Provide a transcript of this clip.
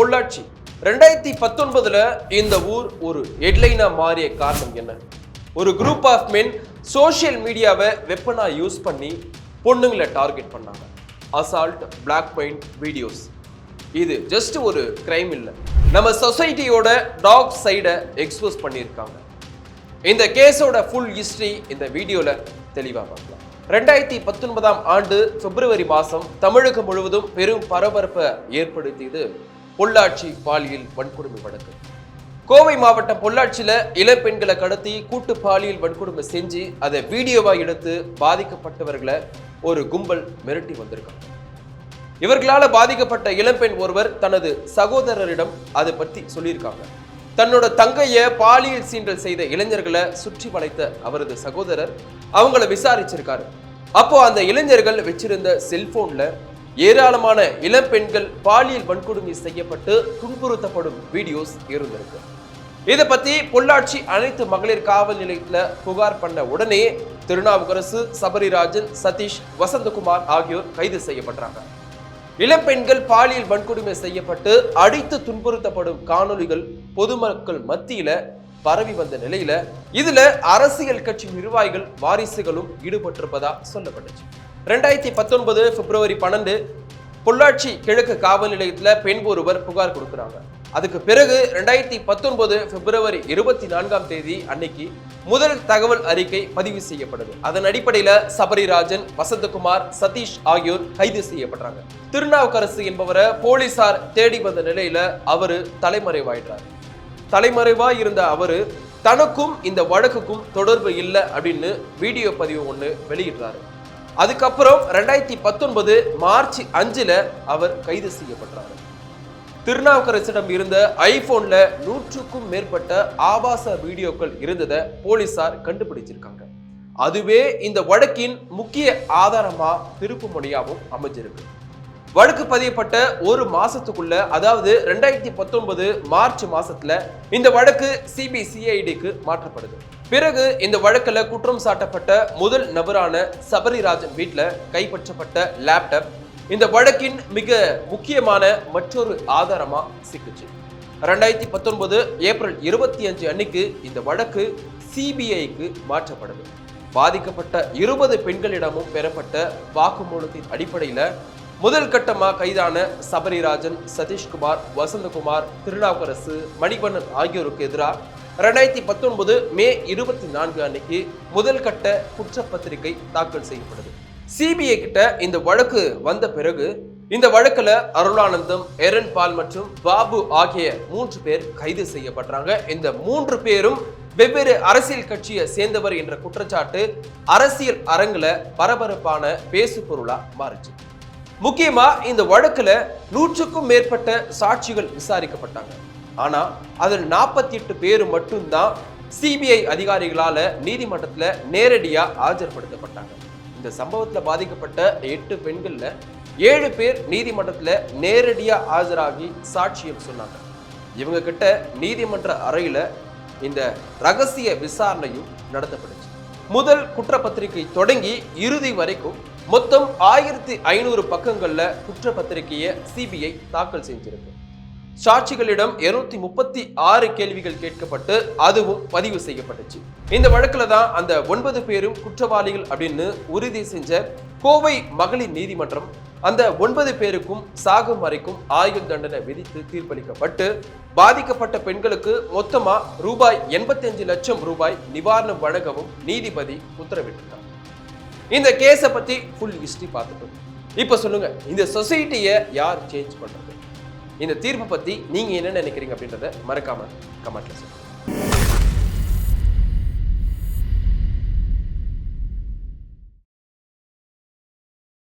பொள்ளாச்சி. ரெண்டாயிரத்தி பத்தொன்பதுல இந்த ஊர் ஒரு ஹெட்லைனா மாறிய காரணம் என்ன? ஒரு குரூப் ஆஃப் மென் சோஷியல் மீடியாவை வெப்பனா யூஸ் பண்ணி பொண்ணுங்களை டார்கெட் பண்ணாங்க. அசால்ட் பிளாக் பெயிண்ட் வீடியோஸ் இது ஜஸ்ட் ஒரு கிரைம் இல்லை. நம்ம சொசைட்டியோட டாக் சைடை எக்ஸ்போஸ் பண்ணியிருக்காங்க. இந்த கேஸோட ஃபுல் ஹிஸ்ட்ரி இந்த வீடியோல தெளிவாக பார்க்கலாம். ரெண்டாயிரத்தி பத்தொன்பதாம் ஆண்டு பிப்ரவரி மாதம் தமிழகம் முழுவதும் பெரும் பரபரப்பை ஏற்படுத்தியது பொள்ளாச்சி பாலியல் வன்கொடுமை வழக்கு. கோவை மாவட்டம் பொள்ளாச்சியில் இளப்பெண்களை கடத்தி கூட்டு பாலியல் வன்கொடுமை செஞ்சு அதை வீடியோவா எடுத்து பாதிக்கப்பட்டவர்களை ஒரு கும்பல் மிரட்டி வந்திருக்காங்க இவர்களால பாதிக்கப்பட்ட இளம்பெண் ஒருவர் தனது சகோதரரிடம் அதை பத்தி சொல்லியிருக்காங்க. தன்னோட தங்கைய பாலியல் சீண்டல் செய்த இளைஞர்களை சுற்றி வளைத்த அவரது சகோதரர் அவங்கள விசாரிச்சிருக்காரு. அப்போ அந்த இளைஞர்கள் வச்சிருந்த செல்போன்ல ஏராளமான இளம்பெண்கள் பாலியல் வன்கொடுமை செய்யப்பட்டு துன்புறுத்தப்படும் வீடியோஸ் இருந்திருக்கு. இதை பத்தி பொள்ளாச்சி அனைத்து மகளிர் காவல் நிலையத்துல புகார் பண்ண உடனே திருநாவுக்கரசு சபரிராஜன் சதீஷ் வசந்தகுமார் ஆகியோர் கைது செய்யப்படுறாங்க இளம்பெண்கள் பாலியல் வன்கொடுமை செய்யப்பட்டு அடித்து துன்புறுத்தப்படும் காணொளிகள் பொதுமக்கள் மத்தியில பரவி வந்த நிலையில இதுல அரசியல் கட்சி நிர்வாகிகள் வாரிசுகளும் ஈடுபட்டிருப்பதா சொல்லப்பட்டுச்சு. ரெண்டாயிரத்தி பத்தொன்பது பிப்ரவரி பன்னெண்டு பொள்ளாச்சி கிழக்கு காவல் நிலையத்தில் பெண் ஒருவர் புகார் கொடுக்குறாங்க. அதுக்கு பிறகு ரெண்டாயிரத்தி பத்தொன்பது பிப்ரவரி இருபத்தி நான்காம் தேதி அன்னைக்கு முதல் தகவல் அறிக்கை பதிவு செய்யப்படுது அதன் அடிப்படையில் சபரிராஜன் வசந்தகுமார் சதீஷ் ஆகியோர் கைது செய்யப்படுறாங்க திருநாவுக்கரசு என்பவரை போலீசார் தேடி வந்த நிலையில அவரு தலைமறைவாயிடுறாரு தலைமறைவா இருந்த அவரு தனக்கும் இந்த வழக்குக்கும் தொடர்பு இல்லை அப்படின்னு வீடியோ பதிவு ஒன்று வெளியிடுறாரு. அதுக்கப்புறம் ரெண்டாயிரத்தி பத்தொன்பது மார்ச் அஞ்சுல அவர் கைது செய்யப்பட்டார். திருநாவுக்கரசிடம் இருந்த ஐபோன்ல நூற்றுக்கும் மேற்பட்ட ஆபாச வீடியோக்கள் இருந்ததை போலீசார் கண்டுபிடிச்சிருக்காங்க. அதுவே இந்த வழக்கின் முக்கிய ஆதாரமா திருப்பு மொழியாவும் அமைஞ்சிருக்கு. வழக்கு பதியப்பட்ட ஒரு மாசத்துக்குள்ள அதாவது ரெண்டாயிரத்தி பத்தொன்பது மார்ச் மாசத்துல இந்த வழக்கு சிபிசிஐடிக்கு மாற்றப்படுது. பிறகு இந்த வழக்கில் குற்றம் சாட்டப்பட்ட முதல் நபரான சபரிராஜன் வீட்டில் கைப்பற்றப்பட்ட லேப்டாப் இந்த வழக்கின் மிக முக்கியமான மற்றொரு ஆதாரமா சிக்குச்சு. ரெண்டாயிரத்தி பத்தொன்பது ஏப்ரல் இருபத்தி அஞ்சு அன்னைக்கு இந்த வழக்கு சிபிஐக்கு மாற்றப்படுது. பாதிக்கப்பட்ட இருபது பெண்களிடமும் பெறப்பட்ட வாக்குமூலத்தின் அடிப்படையில் முதல் கட்டமாக கைதான சபரிராஜன் சதீஷ்குமார் வசந்தகுமார் திருநாவுக்கரசு மணிவண்ணன் ஆகியோருக்கு எதிராக ரெண்டாயிரத்தி பத்தொன்பது மே இருபத்தி நான்கு அன்னைக்கு முதல் கட்ட குற்றப்பத்திரிகை தாக்கல் செய்யப்படுது சிபிஐ கிட்ட இந்த வழக்கு வந்த பிறகு இந்த வழக்குல அருளானந்தம் எரன் பால் மற்றும் பாபு ஆகிய மூன்று பேர் கைது செய்யப்படுறாங்க. இந்த மூன்று பேரும் வெவ்வேறு அரசியல் கட்சியை சேர்ந்தவர் என்ற குற்றச்சாட்டு அரசியல் அரங்குல பரபரப்பான பேசு பொருளா மாறுச்சு. முக்கியமா இந்த வழக்குல நூற்றுக்கும் மேற்பட்ட சாட்சிகள் விசாரிக்கப்பட்டாங்க. ஆனால் அதில் நாற்பத்தி எட்டு பேர் மட்டும்தான் சிபிஐ அதிகாரிகளால் நீதிமன்றத்தில் நேரடியாக ஆஜர்படுத்தப்பட்டாங்க. இந்த சம்பவத்தில் பாதிக்கப்பட்ட எட்டு பெண்களில் ஏழு பேர் நீதிமன்றத்தில் நேரடியாக ஆஜராகி சாட்சியம் சொன்னாங்க. இவங்க கிட்ட நீதிமன்ற அறையில் இந்த ரகசிய விசாரணையும் நடத்தப்படுச்சு முதல் குற்றப்பத்திரிகை தொடங்கி இறுதி வரைக்கும் மொத்தம் ஆயிரத்தி ஐநூறு பக்கங்களில் குற்றப்பத்திரிகையை சிபிஐ தாக்கல் செஞ்சிருக்கு. சாட்சிகளிடம் இருநூத்தி முப்பத்தி ஆறு கேள்விகள் கேட்கப்பட்டு அதுவும் பதிவு செய்யப்பட்டுச்சு. இந்த வழக்குல தான் அந்த ஒன்பது பேரும் குற்றவாளிகள் அப்படின்னு உறுதி செஞ்ச கோவை மகளிர் நீதிமன்றம் அந்த ஒன்பது பேருக்கும் சாகும் வரைக்கும் ஆயுள் தண்டனை விதித்து தீர்ப்பளிக்கப்பட்டு பாதிக்கப்பட்ட பெண்களுக்கு மொத்தமா ரூபாய் எண்பத்தி லட்சம் ரூபாய் நிவாரணம் வழங்கவும் நீதிபதி உத்தரவிட்டிருக்கார். இந்த கேஸை பத்தி ஃபுல் ஹிஸ்டரி பார்த்துட்டோம் இப்போ சொல்லுங்க இந்த சொசைட்டியை யார் சேஞ்ச் பண்றது? இந்த தீர்ப்பு பத்தி நீங்க என்ன நினைக்கிறீங்க அப்படின்றத மறக்காம கமெண்ட்ல சொல்லுங்க.